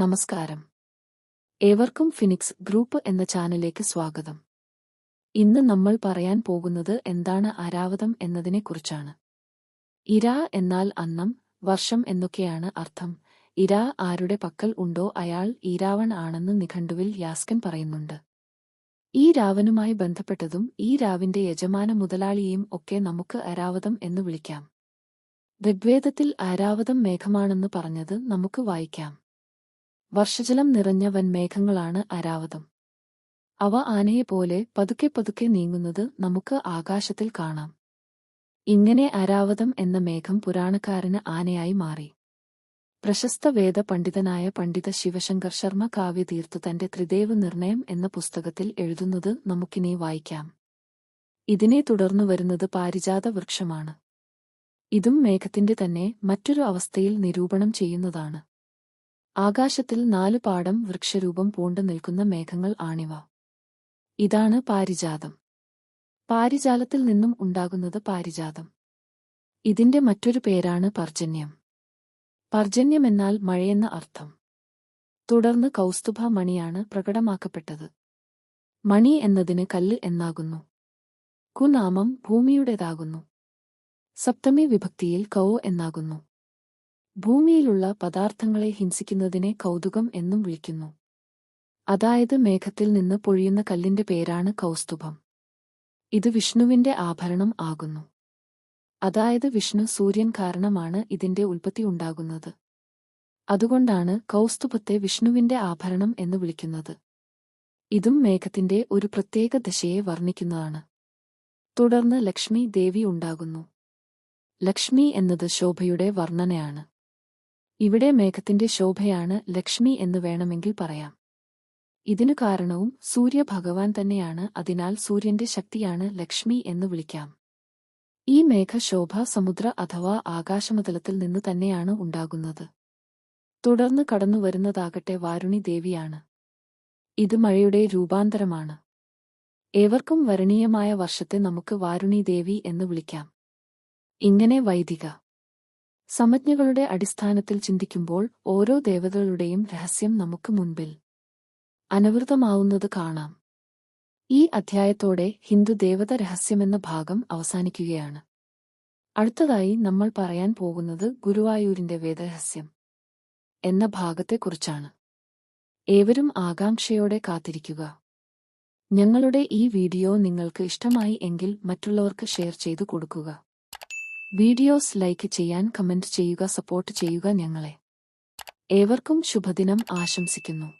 നമസ്കാരം. ഏവർക്കും phoenix group എന്ന ചാനലിലേക്ക് സ്വാഗതം. ഇന്ന് നമ്മൾ പറയാൻ പോകുന്നത് എന്താണ് അരാവതം എന്നതിനെക്കുറിച്ചാണ്. ഇര എന്നാൽ അന്നം വർഷം എന്നൊക്കെയാണ് അർത്ഥം. ഇര ആരുടെ പക്കൽ ഉണ്ടോ അയാൾ ഈരാവൺ ആണെന്ന് നിഘണ്ടുവിൽ യാസ്കൻ പറയുന്നുണ്ട്. ഈ രാവനുമായി ബന്ധപ്പെട്ടതും ഈ രാവിന്റെ യജമാന മുതലാളിയെയും ഒക്കെ നമുക്ക് അരാവതം എന്ന് വിളിക്കാം. ഋഗ്വേദത്തിൽ അരാവതം മേഘമാണെന്ന് പറഞ്ഞത് നമുക്ക് വായിക്കാം. വർഷജലം നിറഞ്ഞ വൻമേഘങ്ങളാണ് അരാവതം. അവ ആനയെപ്പോലെ പതുക്കെ പതുക്കെ നീങ്ങുന്നത് നമുക്ക് ആകാശത്തിൽ കാണാം. ഇങ്ങനെ അരാവതം എന്ന മേഘം പുരാണക്കാരന് ആനയായി മാറി. പ്രശസ്ത വേദ പണ്ഡിതനായ പണ്ഡിത ശിവശങ്കർ ശർമ്മ കാവ്യതീർത്ത് തന്റെ ത്രിദേവ നിർണയം എന്ന പുസ്തകത്തിൽ എഴുതുന്നത് നമുക്കിനി വായിക്കാം. ഇതിനെ തുടർന്നു വരുന്നത് പാരിജാത വൃക്ഷമാണ്. ഇതും മേഘത്തിന്റെ തന്നെ മറ്റൊരു അവസ്ഥയിൽ നിരൂപണം ചെയ്യുന്നതാണ്. ആകാശത്തിൽ നാലു പാടം വൃക്ഷരൂപം പൂണ്ടു നിൽക്കുന്ന മേഘങ്ങൾ ആണിവ. ഇതാണ് പാരിജാതം. പാരിജാലത്തിൽ നിന്നും ഉണ്ടാകുന്നത് പാരിജാതം. ഇതിന്റെ മറ്റൊരു പേരാണ് പർജന്യം. പർജന്യമെന്നാൽ മഴയെന്ന അർത്ഥം. തുടർന്ന് കൗസ്തുഭ മണിയാണ് പ്രകടമാക്കപ്പെട്ടത്. മണി എന്നതിന് കല്ല് എന്നാകുന്നു. കുനാമം ഭൂമിയുടേതാകുന്നു. സപ്തമി വിഭക്തിയിൽ കൗ എന്നാകുന്നു. ഭൂമിയിലുള്ള പദാർത്ഥങ്ങളെ ഹിംസിക്കുന്നതിനെ കൗതുകം എന്നും വിളിക്കുന്നു. അതായത് മേഘത്തിൽ നിന്ന് പൊഴിയുന്ന കല്ലിന്റെ പേരാണ് കൗസ്തുഭം. ഇത് വിഷ്ണുവിന്റെ ആഭരണം ആകുന്നു. അതായത് വിഷ്ണു സൂര്യൻ കാരണമാണ് ഇതിന്റെ ഉൽപ്പത്തി ഉണ്ടാകുന്നത്. അതുകൊണ്ടാണ് കൗസ്തുഭത്തെ വിഷ്ണുവിന്റെ ആഭരണം എന്ന് വിളിക്കുന്നത്. ഇതും മേഘത്തിന്റെ ഒരു പ്രത്യേക ദശയെ വർണിക്കുന്നതാണ്. തുടർന്ന് ലക്ഷ്മി ദേവി ഉണ്ടാകുന്നു. ലക്ഷ്മി എന്നത് ശോഭയുടെ വർണനയാണ്. ഇവിടെ മേഘത്തിന്റെ ശോഭയാണ് ലക്ഷ്മി എന്ന് വേണമെങ്കിൽ പറയാം. ഇതിനു കാരണവും സൂര്യഭഗവാൻ തന്നെയാണ് അതിനാൽ സൂര്യന്റെ ശക്തിയാണ് ലക്ഷ്മി എന്ന് വിളിക്കാം. ഈ മേഘശോഭ സമുദ്ര അഥവാ ആകാശമതലത്തിൽ നിന്ന് തന്നെയാണ് ഉണ്ടാകുന്നത്. തുടർന്ന് കടന്നു വരുന്നതാകട്ടെ വാരുണി ദേവിയാണ്. ഇത് മഴയുടെ രൂപാന്തരമാണ്. ഏവർക്കും വരണീയമായ വർഷത്തെ നമുക്ക് വാരുണി ദേവി എന്ന് വിളിക്കാം. ഇങ്ങനെ വൈദിക സമജ്ഞകളുടെ അടിസ്ഥാനത്തിൽ ചിന്തിക്കുമ്പോൾ ഓരോ ദേവതകളുടെയും രഹസ്യം നമുക്ക് മുൻപിൽ അനവൃതമാവുന്നത് കാണാം. ഈ അധ്യായത്തോടെ ഹിന്ദു ദേവത രഹസ്യമെന്ന ഭാഗം അവസാനിക്കുകയാണ്. അടുത്തതായി നമ്മൾ പറയാൻ പോകുന്നത് ഗുരുവായൂരിന്റെ വേദരഹസ്യം എന്ന ഭാഗത്തെക്കുറിച്ചാണ്. ഏവരും ആകാംക്ഷയോടെ കാത്തിരിക്കുക. ഞങ്ങളുടെ ഈ വീഡിയോ നിങ്ങൾക്ക് ഇഷ്ടമായി എങ്കിൽ മറ്റുള്ളവർക്ക് ഷെയർ ചെയ്തു കൊടുക്കുക. വീഡിയോസ് ലൈക്ക് ചെയ്യാൻ കമന്റ് ചെയ്യുക സപ്പോർട്ട് ചെയ്യുക ഞങ്ങളെ. ഏവർക്കും ശുഭദിനം ആശംസിക്കുന്നു.